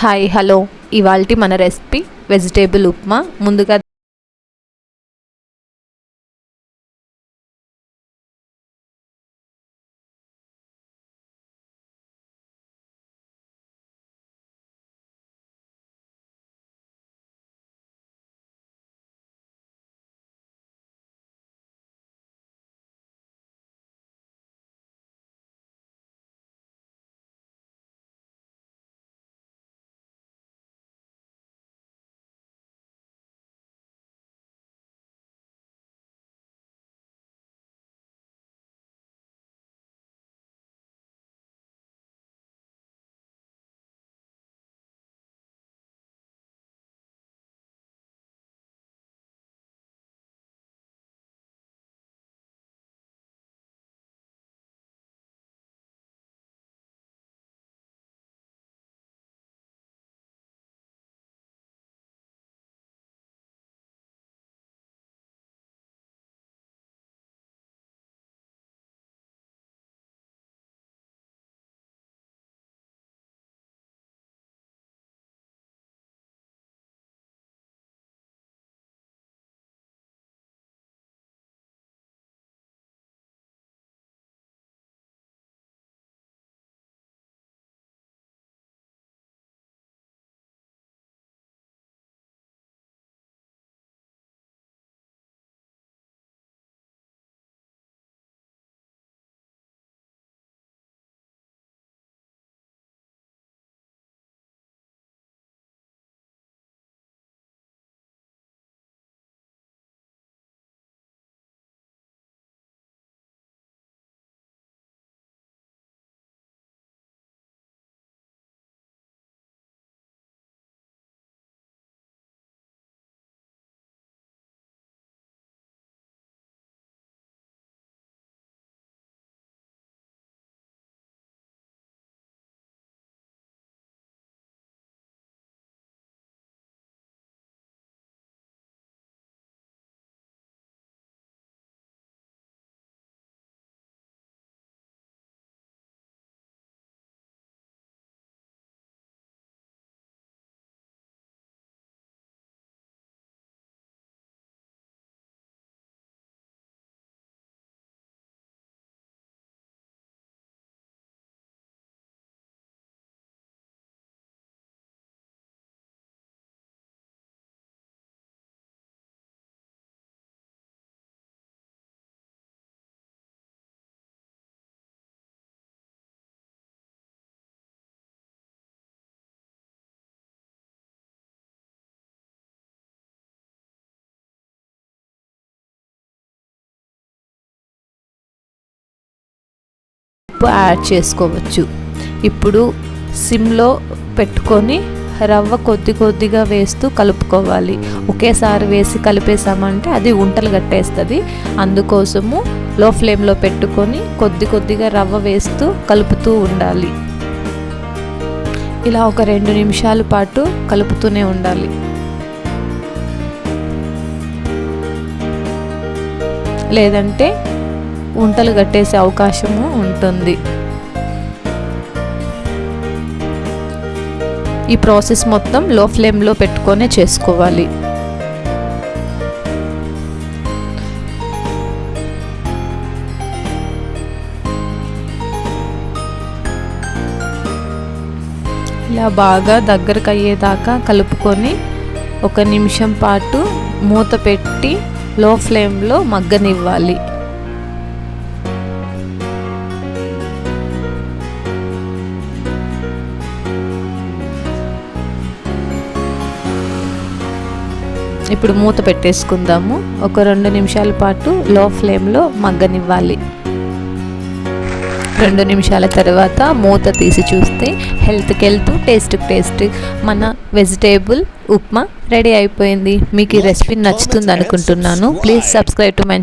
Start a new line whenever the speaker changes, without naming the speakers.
Hi hello. ఇవాల్టి మన recipe vegetable upma. ముందుగా ఉప్పు యాడ్ చేసుకోవచ్చు. ఇప్పుడు సిమ్లో పెట్టుకొని రవ్వ కొద్ది కొద్దిగా వేస్తూ కలుపుకోవాలి. ఒకేసారి వేసి కలిపేసామంటే అది ఉంటలు కట్టేస్తుంది. అందుకోసము లో ఫ్లేమ్లో పెట్టుకొని కొద్ది కొద్దిగా రవ్వ వేస్తూ కలుపుతూ ఉండాలి. ఇలా ఒక రెండు నిమిషాల పాటు కలుపుతూనే ఉండాలి. లేదంటే ఉంటలు కట్టేసే అవకాశము ఉంటుంది. ఈ ప్రాసెస్ మొత్తం లో ఫ్లేమ్లో పెట్టుకొనే చేసుకోవాలి. ఇలా బాగా దగ్గరకు అయ్యేదాకా కలుపుకొని ఒక నిమిషం పాటు మూత పెట్టి లో ఫ్లేమ్లో మగ్గనివ్వాలి. ఇప్పుడు మూత పెట్టేసుకుందాము. ఒక రెండు నిమిషాల పాటు లో ఫ్లేమ్లో మగ్గనివ్వాలి. రెండు నిమిషాల తర్వాత మూత తీసి చూస్తే హెల్త్కి హెల్త్ టేస్ట్కి టేస్ట్ మన వెజిటేబుల్ ఉప్మా రెడీ అయిపోయింది. మీకు ఈ రెసిపీ నచ్చుతుంది అనుకుంటున్నాను. Please subscribe to my